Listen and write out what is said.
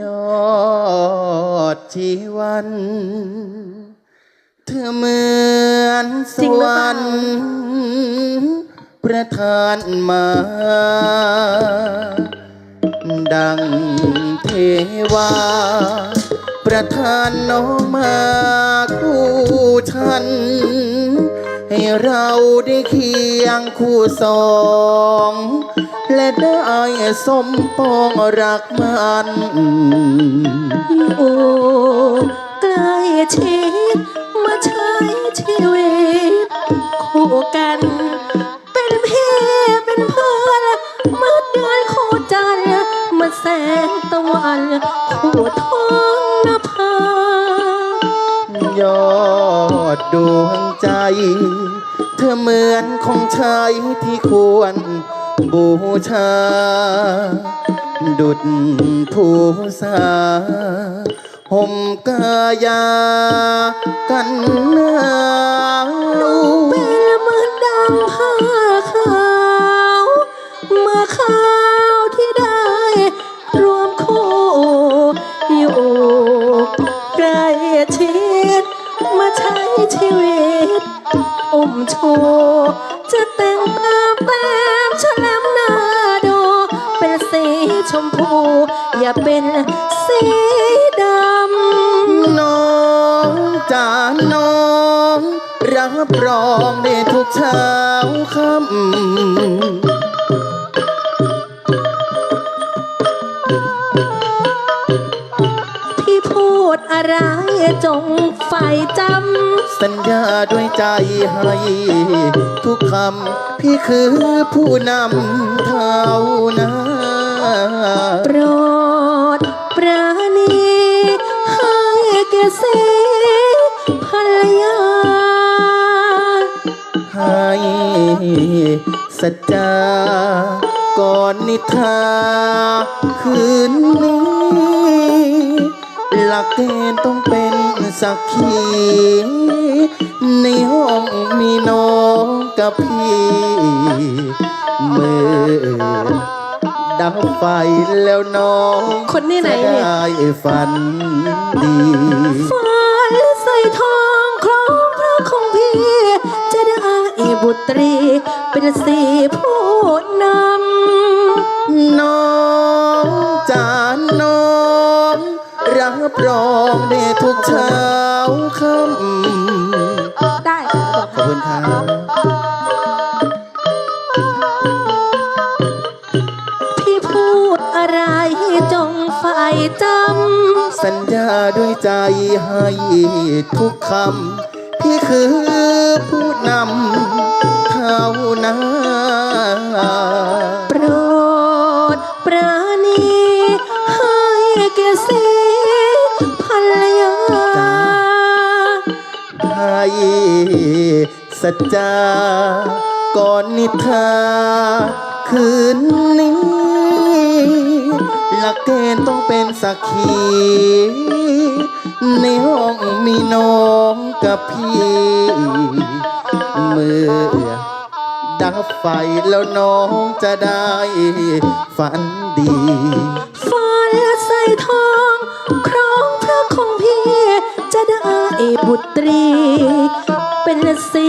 ยอดชีวัน เธอเหมือนสวรรค์ประทานมา ดังเทวา ประทานน้องมาคู่ฉัน ให้เราได้เคียงคู่สอง และได้สมปองรักมันอยู่ใกล้ชิดมาใช้ชีวิต คู่กัน เป็นพี่เป็นเพื่อนเมื่อเดือนคู่จันทร์มาแสงตะวันคู่ท้องนภายอดดวง ใจ เธอเหมือนของชายที่ควรบูชา ดุดผู้สาห่มกายา กันนาวเป็นเมือนดังพา อมชูจะแต่งตาแต้มฉลามหน้าดูเป็นสีชมพู อย่าเป็นสีดำน้องจานน้องรับรองได้ทุกเช้าค่ำ พี่พูดอะไรจงใฝ่จสัญญาด้วยใจให้ ทุกคำพี่คือผู้นำเท่านั้นำโปรดปราณีให้แก่สีภรรยา ให้สัจจาก่อนนิทราคืนนี้ หลักเกณฑ์ต้องเป็นสักขีในห้องมีน้องกับพี่เมื่อดับไฟแล้วน้องคนที่ไหนจะเนี่ยได้ฝันดี ฟ้านใส่ทองคล้องพระของพี่ จะได้บุตรีเป็นสีผู้ ค่ำได้ขอบคุณครับพี่พูดอะไรจงใฝ่จำสัญญาด้วยใจให้ทุกคำพี่คือผู้นำเท่านั้น สัจจาก่อนนิทราคืนนี้ หลักเกณฑ์ต้องเป็นสักขี ในห้องมีน้องกับพี่ เมื่อดับไฟแล้วน้องจะได้ฝันดี บุตรีเป็นสี